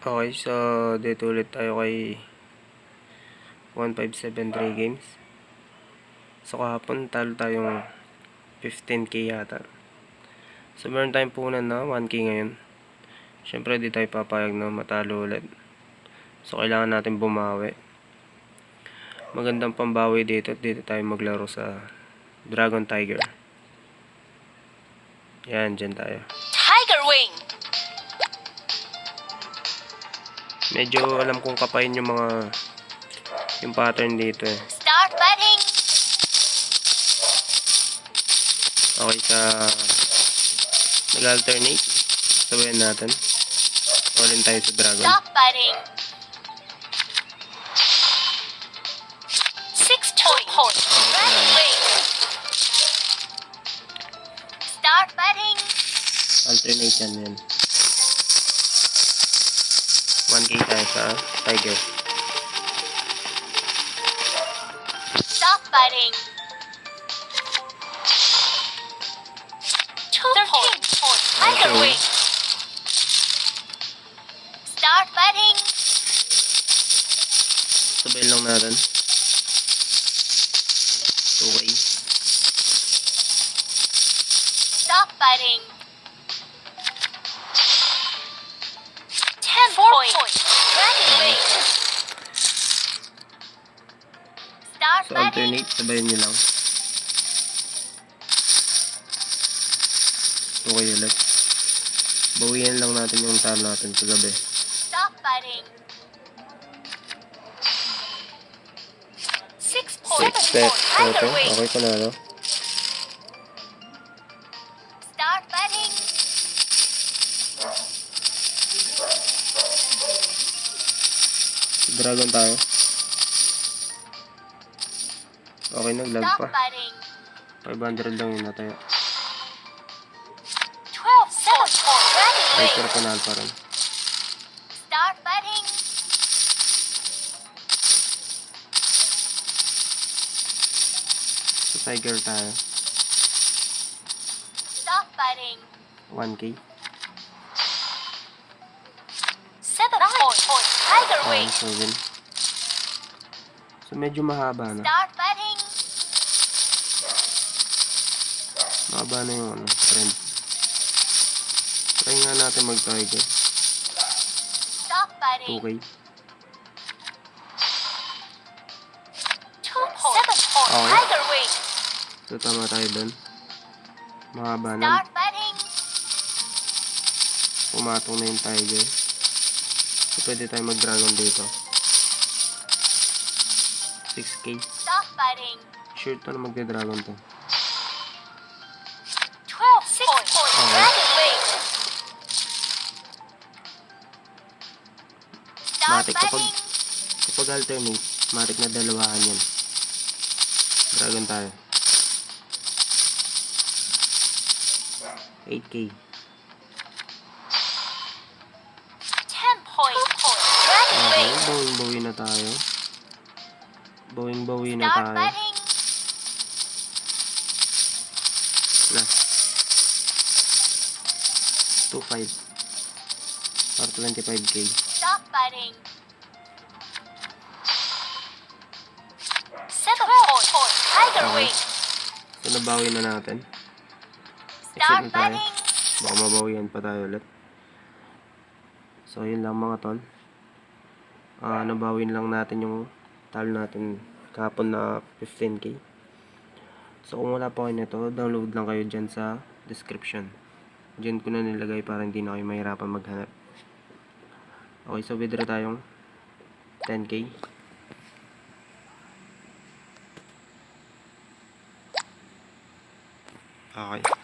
Okay, so dito ulit tayo kay 1573 games. So kahapon talo tayong 15k yata. So meron tayong punan na 1k ngayon. Siyempre di tayo papayag na matalo ulit. So kailangan natin bumawi. Magandang pambawi dito at dito tayo maglaro sa Dragon Tiger. Yan, dyan tayo. Tiger Wing. Medyo alam kong kapain yung mga yung pattern dito eh. Start batting. Okay sa nag-alternate. Sabayan natin. All-in tayo sa dragon. Stop batting. Six point. Dragon Wing. Start batting. Alternate yan yan. 1k tayo sa tiger. Stop batting. Two point. Tiger Okay. Wing. Start batting. Sabayan lang natin. 2k. Stop batting. Ten point. Wing. Start So alternate, sabayan nyo lang. 2k ulit. Bawian lang natin yung talo natin sa gabi. Stop batting. Six point. 6 steps. Okay, Wing. okay panalo. Start Dragon tayo. Okay, nag-lag pa. batting. 500 lang yun nataya. Wing. pero panalo pa rin. Sa tiger tayo. Stop batting. 1k. Tiger Ah, Wing. 7. So medyo mahaba na. Start batting. Mahaba na yung ano, trend. Try nga natin mag-tiger. Stop batting. 2k. Two point. Seven point. Okay. Tiger Wing. So tama tayo doon. Mahaba na. Start batting. Pumatong na yung tiger. So pwede tayo mag-dragon dito. 6k. Stop batting. Sure to na magde-dragon to. Okay. Matik kapag kapag alternate, matik na dalawahan yan. Dragon tayo. 8k. Bawi na tayo. Bawing bawi na tayo. Na. 2.5. Or 25k. Stop. Tiger Okay. Wing. So nabawi na natin. Exit na tayo. Baka mabawian pa tayo ulit. So yun lang mga tol. Ah, nabawin lang natin yung talo natin kahapon na 15k. So kung wala pa kayo nito, download lang kayo dyan sa description. Dyan ko na nilagay para hindi na kayo mahirapan maghanap. Okay, so withdraw tayong 10k. Okay.